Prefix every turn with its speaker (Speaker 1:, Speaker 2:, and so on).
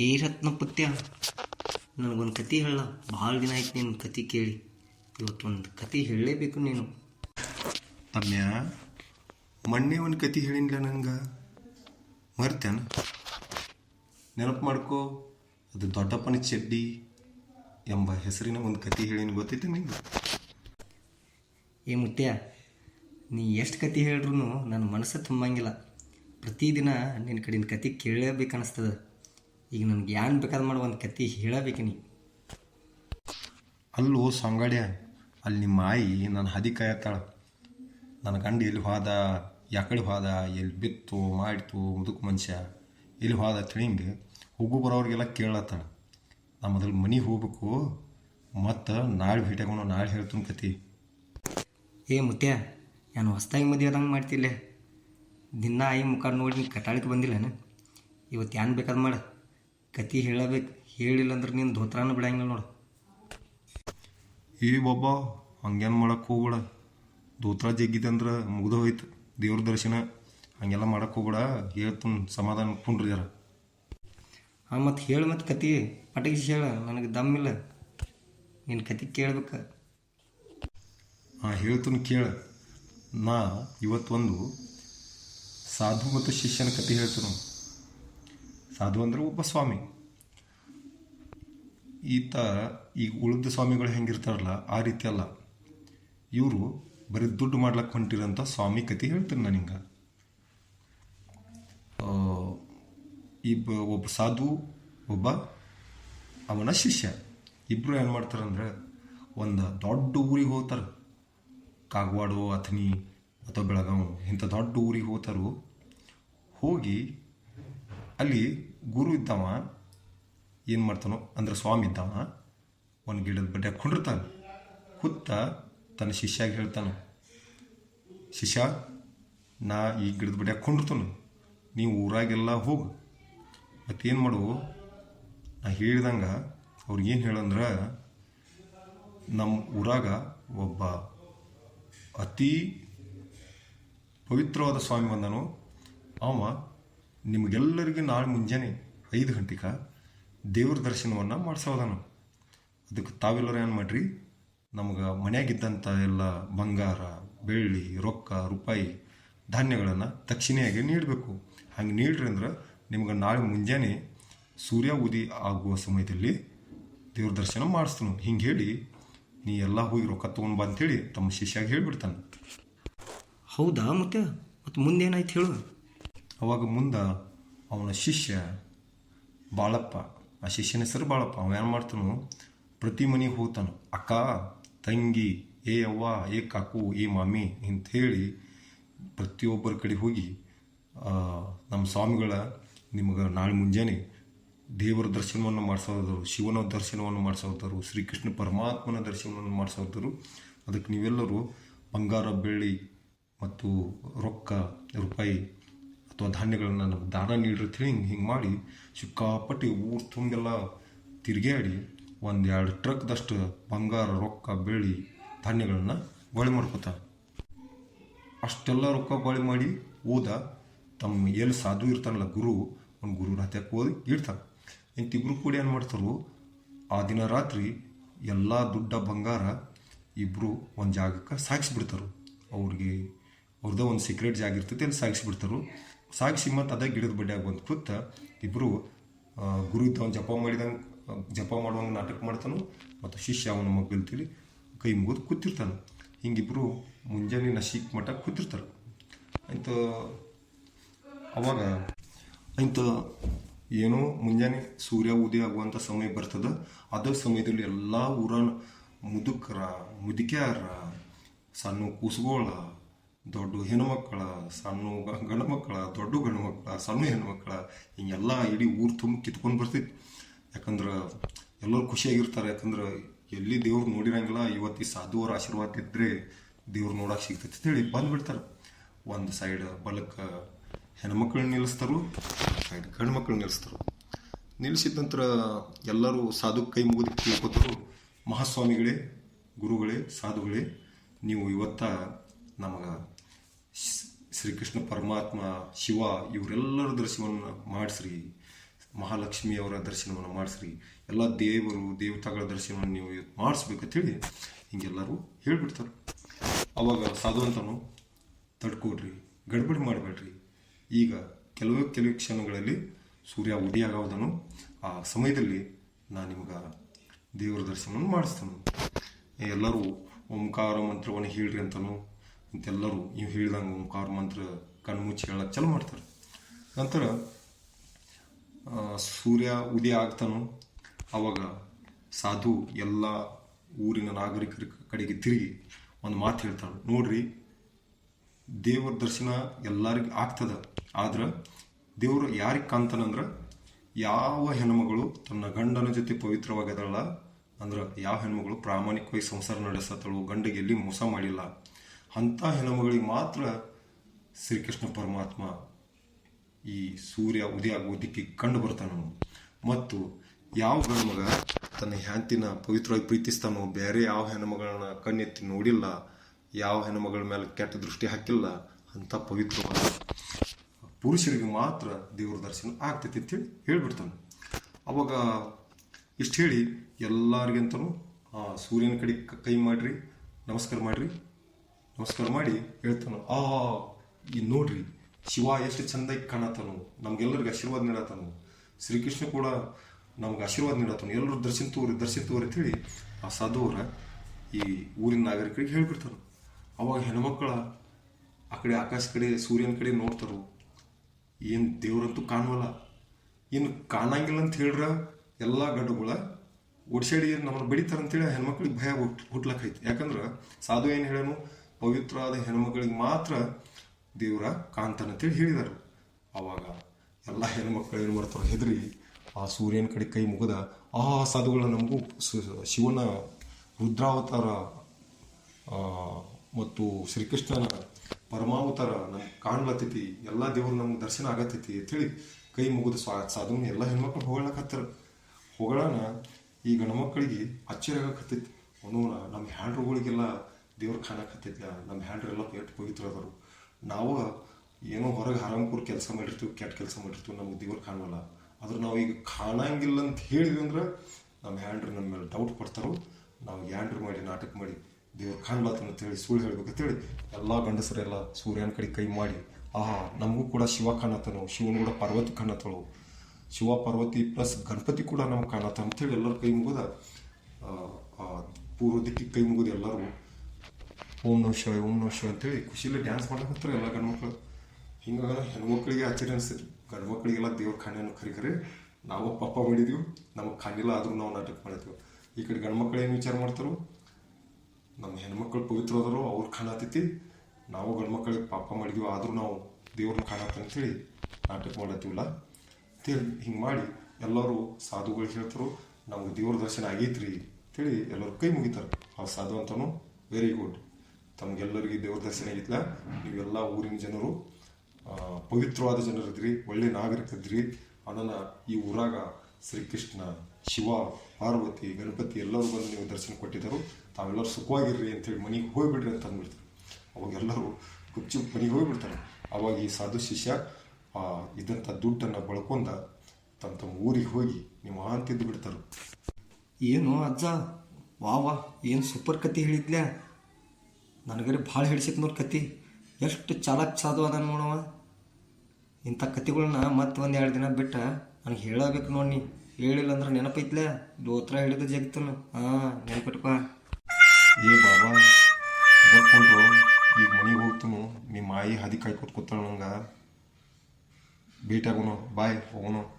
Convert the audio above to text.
Speaker 1: ಏ ರತ್ನ ಪುತ್ಯ ನನಗೊಂದು ಕತೆ ಹೇಳ. ಭಾಳ ದಿನ ಆಯ್ತು ನಿನ್ನ ಕತೆ ಕೇಳಿ. ಇವತ್ತು ಒಂದು ಕತೆ ಹೇಳಲೇಬೇಕು ನೀನು.
Speaker 2: ತಮ್ಯ ಮೊನ್ನೆ ಒಂದು ಕತೆ ಹೇಳಿಲ್ಲ ನನಗೆ. ಮರ್ತೇನ? ನೆನಪು ಮಾಡ್ಕೋ ಅದು ದೊಡ್ಡಪ್ಪನ ಚಡ್ಡಿ ಎಂಬ ಹೆಸರಿನ ಒಂದು ಕತೆ ಹೇಳಿನ ಗೊತ್ತೈತೆ ನಿಂಗೆ?
Speaker 1: ಏ ಮುತ್ಯ ನೀ ಎಷ್ಟು ಕತೆ ಹೇಳ್ರು ನನ್ನ ಮನಸ್ಸು ತುಂಬಂಗಿಲ್ಲ. ಪ್ರತಿದಿನ ನಿನ್ನ ಕಡಿನ ಕತೆ ಕೇಳಲೇಬೇಕು ಅನಿಸ್ತದ ಈಗ ನನಗೆ ಏನು ಬೇಕಾದ ಮಾಡಿ ಒಂದು ಕತ್ತಿ ಹೇಳಬೇಕು ನೀ.
Speaker 2: ಅಲ್ಲೂ ಸಂಗಡಿಯ ಅಲ್ಲಿ ನಿಮ್ಮ ಆಯಿ ನನ್ನ ಹದಿ ಕಾಯತ್ತಾಳ. ನನ್ನ ಗಂಡ ಎಲ್ಲಿ ಹೋದ ಯಾಕಡೆ ಹೋದ ಎಲ್ಲಿ ಬಿತ್ತು ಮಾಡಿತು ಮುದುಕ ಮನುಷ್ಯ ಎಲ್ಲಿ ಹೋದ ತಿಳಿಂಗೆ ಹೋಗು ಬರೋರಿಗೆಲ್ಲ ಕೇಳತ್ತಾಳ. ನಾ ಅದ್ರಲ್ಲಿ ಮನೆಗೆ ಹೋಗ್ಬೇಕು ಮತ್ತು ನಾಳೆ ಭೇಟಿಯಾಗೋಣ ನಾಳೆ ಹೇಳ್ತೀನಿ ಕತಿ
Speaker 1: ಏ ಮುತ್ಯ ನಾನು ಹೊಸ್ದಾಗಿ ಮದುವೆ ಆದಂಗೆ ಮಾಡ್ತಿಲ್ಲ? ದಿನ ಆಯಿ ಮುಖ ನೋಡಿ ನೀನು ಕಟಾಳಕ್ಕೆ ಬಂದಿಲ್ಲನ? ಇವತ್ತು ಏನು ಬೇಕಾದ ಮಾಡು? ಕತೆ ಹೇಳಬೇಕು. ಹೇಳಿಲ್ಲ ಅಂದ್ರೆ ನೀನು ಧೋತ್ರಾನು ಬಿಡಂಗಿಲ್ಲ ನೋಡು.
Speaker 2: ಏ ಒಬ್ಬ ಹಂಗೇನು ಮಾಡಕ್ಕೆ ಹೋಗ್ಬೇಡ. ಧೋತ್ರ ಜಗ್ಗಿದಂದ್ರೆ ಮುಗ್ದು ಹೋಯ್ತು. ದೇವ್ರ ದರ್ಶನ. ಹಂಗೆಲ್ಲ ಮಾಡಕ್ಕೆ ಹೋಗ್ಬೇಡ. ಹೇಳ್ತೀನಿ ಸಮಾಧಾನ ಕುಂಡ್ರಿ ಜರ.
Speaker 1: ಹಾಂ ಮತ್ತು ಹೇಳು ಮತ್ತು ಕತಿ. ಪಟಗಿಸಿ ಹೇಳ ನನಗೆ ದಮ್ಮಿಲ್ಲ ನಿನ್ನ ಕತಿ ಕೇಳ್ಬೇಕು.
Speaker 2: ಹಾಂ ಹೇಳ್ತೀನಿ ಕೇಳ. ನಾ ಇವತ್ತೊಂದು ಸಾಧು ಮತ್ತು ಶಿಷ್ಯನ ಕತೆ ಹೇಳ್ತೀನಿ ಸಾಧು ಅಂದ್ರೆ ಒಬ್ಬ ಸ್ವಾಮಿ. ಈತ ಈಗ ಉಳಿದ ಸ್ವಾಮಿಗಳು ಹೆಂಗಿರ್ತಾರಲ್ಲ, ಆ ರೀತಿ ಅಲ್ಲ. ಇವರು ಬರೀ ದುಡ್ಡು ಮಾಡ್ಲಕ್ಕೆ ಹೊಂಟಿರೋಂಥ ಸ್ವಾಮಿ ಕತೆ ಹೇಳ್ತೀನಿ ನಾನು ಹಿಂಗೆ ಇಬ್ಬ, ಒಬ್ಬ ಸಾಧು, ಒಬ್ಬ ಅವನ ಶಿಷ್ಯ. ಇಬ್ಬರು ಏನು ಮಾಡ್ತಾರಂದ್ರೆ ಒಂದು ದೊಡ್ಡ ಊರಿಗೆ ಹೋಗ್ತಾರೆ. ಕಾಗವಾಡೋ ಅಥನಿ ಅಥವಾ ಬೆಳಗಾವಿ ಇಂಥ ದೊಡ್ಡ ಊರಿಗೆ ಹೋಗ್ತಾರು. ಹೋಗಿ ಅಲ್ಲಿ ಗುರು ಇದ್ದವ, ಏನು ಮಾಡ್ತಾನೋ, ಅಂದ್ರೆ ಸ್ವಾಮಿ ಇದ್ದವ ಒಂದು ಗಿಡದ ಬಡ್ಡೆ ಕುಂಡಿರ್ತಾನೆ ಕುತ್ತ ತನ್ನ ಶಿಷ್ಯಾಗ ಹೇಳ್ತಾನೆ, ಶಿಷ್ಯ, ನಾ ಈ ಗಿಡದ ಬಡ್ಡೆ ಹಾಕೊಂಡಿರ್ತಾನೆ ನೀವು ಊರಾಗೆಲ್ಲ ಹೋಗು. ಮತ್ತೇನು ಮಾಡು? ನಾ ಹೇಳ್ದಂಗೆ ಅವ್ರಿಗೇನು ಹೇಳಂದ್ರೆ ನಮ್ಮ ಊರಾಗ ಒಬ್ಬ ಅತಿ ಪವಿತ್ರವಾದ ಸ್ವಾಮಿ ಬಂದನು. ಅವ ನಿಮಗೆಲ್ಲರಿಗೆ ನಾಳೆ ಮುಂಜಾನೆ ಐದು ಗಂಟೆಗೆ ದೇವ್ರ ದರ್ಶನವನ್ನು ಮಾಡಿಸೋದನು. ಅದಕ್ಕೆ ತಾವೆಲ್ಲರೂ ಏನು ಮಾಡಿರಿ? ನಮಗೆ ಮನೆಯಾಗಿದ್ದಂಥ ಎಲ್ಲ ಬಂಗಾರ, ಬೆಳ್ಳಿ, ರೊಕ್ಕ, ರೂಪಾಯಿ, ಧಾನ್ಯಗಳನ್ನು ದಕ್ಷಿಣೆಯಾಗಿ ನೀಡಬೇಕು. ಹಂಗೆ ನೀಡ್ರಿ ಅಂದ್ರೆ ನಿಮ್ಗೆ ನಾಳೆ ಮುಂಜಾನೆ ಸೂರ್ಯ ಉದಿ ಆಗುವ ಸಮಯದಲ್ಲಿ ದೇವ್ರ ದರ್ಶನ ಮಾಡಿಸ್ತಾನು ಹಿಂಗೆ ಹೇಳಿ ನೀ ಎಲ್ಲ ಹೋಗಿ ರೊಕ್ಕ ತೊಗೊಂಡು ಬಾ ಅಂತೇಳಿ ತಮ್ಮ ಶಿಷ್ಯಾಗಿ ಹೇಳಿಬಿಡ್ತಾನೆ.
Speaker 1: ಹೌದಾ ಮತ್ತೆ? ಮತ್ತು ಮುಂದೇನಾಯ್ತು ಹೇಳು.
Speaker 2: ಅವಾಗ ಮುಂದೆ ಅವನ ಶಿಷ್ಯ ಬಾಳಪ್ಪ, ಆ ಶಿಷ್ಯನ ಹೆಸರು ಬಾಳಪ್ಪ, ಅವ ಏನು ಮಾಡ್ತಾನು? ಪ್ರತಿ ಮನೆಗೆ ಹೋಗ್ತಾನೆ, ಅಕ್ಕ, ತಂಗಿ, ಏ ಅವ್ವ, ಏ ಕಾಕು, ಏ ಮಾಮಿ ಅಂತ ಹೇಳಿ ಪ್ರತಿಯೊಬ್ಬರ ಕಡೆ ಹೋಗಿ ನಮ್ಮ ಸ್ವಾಮಿಗಳ ನಿಮಗೆ ನಾಳೆ ಮುಂಜಾನೆ ದೇವರ ದರ್ಶನವನ್ನು ಮಾಡಿಸೋದರು, ಶಿವನ ದರ್ಶನವನ್ನು ಮಾಡಿಸೋದರು, ಶ್ರೀಕೃಷ್ಣ ಪರಮಾತ್ಮನ ದರ್ಶನವನ್ನು ಮಾಡಿಸೋದರು. ಅದಕ್ಕೆ ನೀವೆಲ್ಲರೂ ಬಂಗಾರ ಬೆಳ್ಳಿ ಮತ್ತು ರೊಕ್ಕ, ರೂಪಾಯಿ ಅಥವಾ ಧಾನ್ಯಗಳನ್ನು ನಮ್ಗೆ ದಾನ ನೀಡಿರ್ತೀವಿ, ಹಿಂಗೆ ಹಿಂಗೆ ಮಾಡಿ ಸಿಕ್ಕಾಪಟ್ಟಿ ಊರು ತುಂಬೆಲ್ಲ ತಿರುಗಾಡಿ ಒಂದು ಎರಡು ಟ್ರಕ್ದಷ್ಟು ಬಂಗಾರ, ರೊಕ್ಕ, ಬೆಳ್ಳಿ ಧಾನ್ಯಗಳನ್ನು ಬಳಿ ಮಾಡ್ಕೋತಾರೆ. ಅಷ್ಟೆಲ್ಲ ರೊಕ್ಕ ಬಾಳೆ ಮಾಡಿ ಓದ ತಮ್ಮ ಎಲ್ಲಿ ಸಾಧು ಇರ್ತಾನಲ್ಲ ಗುರು ಒಂದು ಗುರು ಹತ್ಯಕ್ಕೆ ಓದಿ ಇಡ್ತಾನೆ. ಇಬ್ಬರು ಕೂಡ ಏನು ಮಾಡ್ತಾರೋ, ಆ ದಿನ ರಾತ್ರಿ ಎಲ್ಲ ದುಡ್ಡ ಬಂಗಾರ ಇಬ್ಬರು ಒಂದು ಜಾಗಕ್ಕೆ ಸಾಗಿಸ್ಬಿಡ್ತಾರೆ ಅವ್ರಿಗೆ ಅವ್ರದ್ದೇ ಒಂದು ಸೀಕ್ರೆಟ್ ಜಾಗ ಇರ್ತೈತಿ, ಅಲ್ಲಿ ಸಾಗಿಸ್ಬಿಡ್ತಾರೆ ಸಾಗಿಸಿ ಮತ್ತು ಅದೇ ಗಿಡದ ಬಡ್ಡಿಯಾಗಿ ಬಂದು ಕೂತ ಇಬ್ಬರು ಗುರು ಇದ್ದವನು ಜಪ ಮಾಡಿದಂಗೆ ಜಪ ಮಾಡುವಂಗೆ ನಾಟಕ ಮಾಡ್ತಾನು ಮತ್ತು ಶಿಷ್ಯ ಅವನ ಮಗ್ಗಲ್ತಿಲಿ ಕೈ ಮುಗಿದು ಕೂತಿರ್ತಾನೆ. ಹಿಂಗಿಬ್ಬರು ಮುಂಜಾನೆ ನಶೀಕ್ ಮಠ ಕೂತಿರ್ತಾರೆ. ಅಂತ ಅವಾಗ ಅಂತ ಏನೋ ಮುಂಜಾನೆ ಸೂರ್ಯ ಉದಯ ಆಗುವಂಥ ಸಮಯ ಬರ್ತದ. ಅದೇ ಸಮಯದಲ್ಲಿ ಎಲ್ಲ ಊರ ಮುದುಕರ, ಮುದುಕ್ಯಾರ, ಸಣ್ಣ ಕೂಸುಗೋಳ ದೊಡ್ಡ ಹೆಣ್ಮಕ್ಳ, ಸಣ್ಣ ಗಂಡು ಮಕ್ಕಳ ದೊಡ್ಡ ಗಂಡು ಮಕ್ಕಳ ಸಣ್ಣ ಹೆಣ್ಮಕ್ಳ, ಹಿಂಗೆಲ್ಲ ಇಡೀ ಊರು ತುಂಬ ಕಿತ್ಕೊಂಡು ಬರ್ತೈತಿ ಯಾಕಂದ್ರೆ ಎಲ್ಲರೂ ಖುಷಿಯಾಗಿರ್ತಾರೆ. ಯಾಕಂದ್ರೆ ಎಲ್ಲಿ ದೇವ್ರು ನೋಡಿರಂಗಿಲ್ಲ, ಇವತ್ತು ಈ ಸಾಧುವರ ಆಶೀರ್ವಾದ ಇದ್ದರೆ ದೇವ್ರು ನೋಡಕ್ಕೆ ಸಿಗ್ತೈತಿ ಅಂತೇಳಿ ಬಂದ್ಬಿಡ್ತಾರೆ ಒಂದು ಸೈಡ್ ಬಲಕ್ಕೆ ಹೆಣ್ಮಕ್ಳು ನಿಲ್ಲಿಸ್ತಾರು ಸೈಡ್ ಗಂಡು ಮಕ್ಕಳನ್ನ ನಿಲ್ಲಿಸ್ತಾರು. ನಿಲ್ಲಿಸಿದ ನಂತರ ಎಲ್ಲರೂ ಸಾಧು ಕೈ ಮುಗಿದು ಕೇಳ್ಕೊತಾರು, ಮಹಾಸ್ವಾಮಿಗಳೇ, ಗುರುಗಳೇ, ಸಾಧುಗಳೇ, ನೀವು ಇವತ್ತ ನಮಗೆ ಶ್ರೀಕೃಷ್ಣ ಪರಮಾತ್ಮ, ಶಿವ ಇವರೆಲ್ಲರ ದರ್ಶನವನ್ನು ಮಾಡಿಸ್ರಿ. ಮಹಾಲಕ್ಷ್ಮಿಯವರ ದರ್ಶನವನ್ನು ಮಾಡಿಸ್ರಿ. ಎಲ್ಲ ದೇವರು, ದೇವತಾಗಳ ದರ್ಶನವನ್ನು ನೀವು ಮಾಡಿಸ್ಬೇಕಂತೇಳಿ ಹಿಂಗೆಲ್ಲರೂ ಹೇಳ್ಬಿಡ್ತಾರೆ. ಅವಾಗ ಸಾಧುವಂತನು, ತಡ್ಕೊಡ್ರಿ, ಗಡ್ಬಡಿ ಮಾಡಬೇಡ್ರಿ. ಈಗ ಕೆಲವೇ ಕೆಲವು ಕ್ಷಣಗಳಲ್ಲಿ ಸೂರ್ಯ ಉದಯಾಗೋದನು ಆ ಸಮಯದಲ್ಲಿ ನಾನು ನಿಮ್ಗೆ ದೇವರ ದರ್ಶನವನ್ನು ಮಾಡಿಸ್ತಾನೆ. ಎಲ್ಲರೂ ಓಂಕಾರ ಮಂತ್ರವನ್ನು ಹೇಳ್ರಿ ಅಂತನು ಇಂತೆಲ್ಲರೂ ಇವು ಹೇಳಿದಂಗೆ ಓಂಕಾರ ಮಂತ್ರ ಕಣ್ಮುಚ್ಚಿ ಹೇಳಕ್ಕೆ ಚಾಲು ಮಾಡ್ತಾರೆ. ನಂತರ ಸೂರ್ಯ ಉದಯ ಆಗ್ತಾನೋ, ಅವಾಗ ಸಾಧು ಎಲ್ಲ ಊರಿನ ನಾಗರಿಕರ ಕಡೆಗೆ ತಿರುಗಿ ಒಂದು ಮಾತು ಹೇಳ್ತಾಳೆ. ನೋಡ್ರಿ, ದೇವರ ದರ್ಶನ ಎಲ್ಲರಿಗೂ ಆಗ್ತದ, ಆದ್ರೆ ದೇವರು ಯಾರಿಗೆ ಕಾಣ್ತಾನಂದ್ರೆ ಯಾವ ಹೆಣ್ಮಗಳು ತನ್ನ ಗಂಡನ ಜೊತೆ ಪವಿತ್ರವಾಗದಲ್ಲ ಅಂದ್ರೆ ಯಾವ ಹೆಣ್ಮಗಳು ಪ್ರಾಮಾಣಿಕವಾಗಿ ಸಂಸಾರ ನಡೆಸತ್ತಳು ಗಂಡಿಗೆ ಎಲ್ಲಿ ಮೋಸ ಮಾಡಿಲ್ಲ. ಅಂಥ ಹೆಣ್ಣುಮಗಳಿಗೆ ಮಾತ್ರ ಶ್ರೀಕೃಷ್ಣ ಪರಮಾತ್ಮ ಈ ಸೂರ್ಯ ಉದಯ ಆಗೋ ದಿಕ್ಕಿಗೆ ಕಂಡು ಬರ್ತಾನೋ ಮತ್ತು ಯಾವ ಗಂಡ್ಮಗ ತನ್ನ ಹ್ಯಾಂತಿನ ಪವಿತ್ರವಾಗಿ ಪ್ರೀತಿಸ್ತಾನೋ ಬೇರೆ ಯಾವ ಹೆಣ್ಣುಮಗಳನ್ನ ಕಣ್ಣೆತ್ತಿ ನೋಡಿಲ್ಲ, ಯಾವ ಹೆಣ್ಣುಮಗಳ ಮೇಲೆ ಕೆಟ್ಟ ದೃಷ್ಟಿ ಹಾಕಿಲ್ಲ ಅಂತ ಪವಿತ್ರವಾದ ಪುರುಷರಿಗೆ ಮಾತ್ರ ದೇವ್ರ ದರ್ಶನ ಆಗ್ತೈತಿ ಅಂತೇಳಿ ಹೇಳ್ಬಿಡ್ತಾನೆ. ಅವಾಗ ಇಷ್ಟು ಹೇಳಿ ಎಲ್ಲರಿಗಿಂತನೂ ಸೂರ್ಯನ ಕಡೆ ಕೈ ಮಾಡ್ರಿ, ನಮಸ್ಕಾರ ಮಾಡ್ರಿ. ನಮಸ್ಕಾರ ಮಾಡಿ ಹೇಳ್ತಾನ, ಆ, ಈ ನೋಡ್ರಿ, ಶಿವ ಎಷ್ಟು ಚಂದಾಗಿ ಕಾಣತಾನು ನಮ್ಗೆಲ್ಲರಿಗೆ ಆಶೀರ್ವಾದ ನೀಡತಾನು ಶ್ರೀಕೃಷ್ಣ ಕೂಡ ನಮ್ಗೆ ಆಶೀರ್ವಾದ ನೀಡತಾನು ಎಲ್ಲರೂ ದರ್ಶನ ತೋರಿ ದರ್ಶನ ತೋರಿ ಅಂತೇಳಿ ಆ ಸಾಧುವರ ಈ ಊರಿನ ನಾಗರಿಕರಿಗೆ ಹೇಳ್ಬಿಡ್ತಾರೆ ಅವಾಗ ಹೆಣ್ಮಕ್ಳ ಆ ಕಡೆ ಆಕಾಶ ಕಡೆ, ಸೂರ್ಯನ ಕಡೆ ನೋಡ್ತಾರು, ಏನು ದೇವ್ರಂತೂ ಕಾಣುವಲ್ಲ ಏನು ಕಾಣಂಗಿಲ್ಲ ಅಂತ ಹೇಳ್ರ, ಎಲ್ಲ ಗಡ್ಡುಗಳ ಓಡಿಸಾಡಿ ನಮ್ಮನ್ನು ಬಡಿತಾರಂತೇಳಿ ಹೆಣ್ಮಕ್ಳಿಗೆ ಭಯ ಹುಟ್ ಹುಟ್ಲಕ್ಕೈತಿ ಯಾಕಂದ್ರೆ ಸಾಧು ಏನು ಹೇಳನು ಪವಿತ್ರವಾದ ಹೆಣ್ಮಕ್ಳಿಗೆ ಮಾತ್ರ ದೇವರ ಕಾಂತನ ಅಂತೇಳಿ ಹೇಳಿದರು. ಅವಾಗ ಎಲ್ಲ ಹೆಣ್ಮಕ್ಳು ಏನು ಮಾಡ್ತಾರೆ ಹೆದರಿ, ಆ ಸೂರ್ಯನ ಕಡೆ ಕೈ ಮುಗಿದ, ಆ ಸಾಧುಗಳ ನಮಗೂ ಶಿವನ ರುದ್ರಾವತಾರ ಮತ್ತು ಶ್ರೀಕೃಷ್ಣನ ಪರಮಾವತಾರ ನಮ್ಗೆ ಕಾಣ್ಲತ್ತೈತಿ, ಎಲ್ಲ ದೇವರು ನಮ್ಗೆ ದರ್ಶನ ಆಗತ್ತೈತಿ ಅಂತೇಳಿ ಕೈ ಮುಗಿದು ಸ್ವಾ ಸಾಧುನ ಎಲ್ಲ ಹೆಣ್ಮಕ್ಳು ಹೊಗಳಕತ್ತಾರ ಹೊಗಳನ ಈ ಗಣಮಕ್ಕಳಿಗೆ ಆಶ್ಚರ್ಯ ಆಗಕತ್ತೈತಿ. ಅವನು ನಮ್ಮ ಹ್ಯಾಂಡ್ರುಗಳಿಗೆಲ್ಲ ದೇವ್ರು ಕಾಣಕತ್ತೈತಿ ನಮ್ಮ ಹ್ಯಾಂಡ್ರೆಲ್ಲ ಎಷ್ಟು ಪವಿತ್ರ ಅದರು ನಾವು ಏನೋ ಹೊರಗೆ ಹರಾಮ್ಪುರ್ ಕೆಲಸ ಮಾಡಿರ್ತೀವಿ, ಕೆಟ್ಟ ಕೆಲಸ ಮಾಡಿರ್ತೀವಿ, ನಮ್ಗೆ ದೇವ್ರು ಕಾಣಲ್ಲ ಆದ್ರೆ ನಾವು ಈಗ ಕಾಣಂಗಿಲ್ಲ ಅಂತ ಹೇಳಿದ್ವಿ ಅಂದ್ರೆ ನಮ್ಮ ಹ್ಯಾಂಡ್ರು ನಮ್ಮ ಮೇಲೆ ಡೌಟ್ ಪಡ್ತಾರೋ ನಾವು ಹ್ಯಾಂಡ್ರು ಮಾಡಿ, ನಾಟಕ ಮಾಡಿ, ದೇವ್ರು ಅಂತ ಅಂತೇಳಿ ಸುಳ್ಳು ಹೇಳ್ಬೇಕಂತೇಳಿ ಎಲ್ಲ ಗಂಡಸರೆಲ್ಲ ಸೂರ್ಯನ ಕಡೆ ಕೈ ಮಾಡಿ, ಆಹಾ, ನಮಗೂ ಕೂಡ ಶಿವ ಕಾಣತನು ಶಿವನ ಕೂಡ ಪಾರ್ವತಿ ಕಾಣತ್ತಳು. ಶಿವ, ಪಾರ್ವತಿ ಪ್ಲಸ್ ಗಣಪತಿ ಕೂಡ ನಮ್ಗೆ ಕಾಣತ್ತ ಅಂತೇಳಿ ಎಲ್ಲರ ಕೈ ಮುಗಿದ ಪೂರ್ವ ದಿಕ್ಕಿಗೆ ಕೈ ಮುಗಿದು ಎಲ್ಲರೂ ಓಂ ನೋ ಶಿವಾಯ ಓಂ ನೋ ಶಿವ ಅಂತೇಳಿ ಖುಷಿಲಿ ಡ್ಯಾನ್ಸ್ ಮಾಡಕತ್ತಾರೆ ಎಲ್ಲ ಗಂಡ್ಮಕ್ಳು ಹಿಂಗಾಗ ಹೆಣ್ಮಕ್ಳಿಗೆ ಆಶ್ಚರ್ಯ ಅನಿಸ್ತೈತಿ ಗಂಡ್ಮಕ್ಳಿಗೆಲ್ಲ ದೇವ್ರ ಖಾನೆಯನ್ನು ಖರಿ ನಾವು ಪಾಪ ಮಾಡಿದ್ವಿ, ನಮಗೆ ಖಾನಿಲ್ಲ ಆದರೂ ನಾವು ನಾಟಕ ಮಾಡಿದ್ವಿ. ಈ ಕಡೆ ಗಂಡ್ಮಕ್ಳು ಏನು ವಿಚಾರ ಮಾಡ್ತಾರೋ? ನಮ್ಮ ಹೆಣ್ಮಕ್ಳು ಪವಿತ್ರ ಹೋದರು ಅವ್ರು ಕಾಣತೈತಿ ನಾವು ಗಂಡ್ಮಕ್ಳಿಗೆ ಪಾಪ ಮಾಡಿದ್ವಿ, ಆದರೂ ನಾವು ದೇವ್ರನ್ನ ಕಾಣತ್ತೆ ಅಂತೇಳಿ ನಾಟಕ ಮಾಡತ್ತೀವಲ್ಲ? ಅಂತೇಳಿ ಹಿಂಗೆ ಮಾಡಿ ಎಲ್ಲರೂ ಸಾಧುಗಳು ಹೇಳ್ತಾರೆ, ನಮ್ಗೆ ದೇವ್ರ ದರ್ಶನ ಆಗೈತ್ರಿ. ಅಂತೇಳಿ ಎಲ್ಲರೂ ಕೈ ಮುಗಿತಾರೆ. ಆ ಸಾಧು ಅಂತನೂ ವೆರಿ ಗುಡ್ ತಮ್ಗೆಲ್ಲರಿಗೆ ದೇವ್ರ ದರ್ಶನ ಆಗಿತ್ಲ. ನೀವೆಲ್ಲ ಊರಿನ ಜನರು ಪವಿತ್ರವಾದ ಜನರಿದ್ರಿ ಒಳ್ಳೆ ನಾಗರಿಕ ಇದ್ರಿ. ಅದನ್ನ ಈ ಊರಾಗ ಶ್ರೀಕೃಷ್ಣ, ಶಿವ, ಪಾರ್ವತಿ, ಗಣಪತಿ ಎಲ್ಲರೂ ಬಂದು ನೀವು ದರ್ಶನ ಕೊಟ್ಟಿದ್ದರು. ತಾವೆಲ್ಲರೂ ಸುಖವಾಗಿರ್ರಿ ಅಂತೇಳಿ ಮನೆಗೆ ಹೋಗಿಬಿಡ್ರಿ ಅಂತ ಅಂದ್ಬಿಡ್ತಾರೆ. ಅವಾಗ ಎಲ್ಲರೂ ಮನೆಗೆ ಹೋಗ್ಬಿಡ್ತಾರೆ. ಅವಾಗ ಈ ಸಾಧು ಶಿಷ್ಯ ಇದ್ದಂಥ ದುಡ್ಡನ್ನು ಬಳ್ಕೊಂಡ ತಮ್ಮ ತಮ್ಮ ಊರಿಗೆ ಹೋಗಿ ನೀವು ಅಂತಿದ್ದು ಬಿಡ್ತಾರೆ
Speaker 1: ಏನು ಅಜ್ಜ ವಾ ಏನು ಸೂಪರ್ ಕತೆ ಹೇಳಿದ್ಲ್ಯಾ? ನನಗರೆ ಭಾಳ ಹಿಡಿಸಿತ್ ನೋಡಿ ಕತ್ತಿ. ಎಷ್ಟು ಚಾಲಕ್ ಚಾದು ಅದ ನೋಡವ ಇಂಥ ಕತ್ತಿಗಳನ್ನ ಮತ್ತೆ ಒಂದು ಎರಡು ದಿನ ಬಿಟ್ಟ ನನಗೆ ಹೇಳಬೇಕು ನೋಡಿ ನೀ. ಹೇಳಿಲ್ಲ ಅಂದ್ರೆ ನೆನಪೈತ್ಲೆ? ದೋತ್ರ ಹಿಡಿದು ಜಗತ್ತನು ಹಾಂ ನೆನಪಿಟ್ಪ
Speaker 2: ಏ ಬಾಬಾ ಇದಕ್ಕೊಂಡ್ರು ಈಗ ಮನೆಗೆ ಹೋಗ್ತನು ನಿಮ್ಮ ಮಾಯಿ ಹದಿ ಕಾಯ್ಕೊತ್ ಕೂತಾಳ ನಂಗೆ. ಭೇಟಿ ಆಗೋಣ ಬಾಯ್, ಹೋಗೋನು.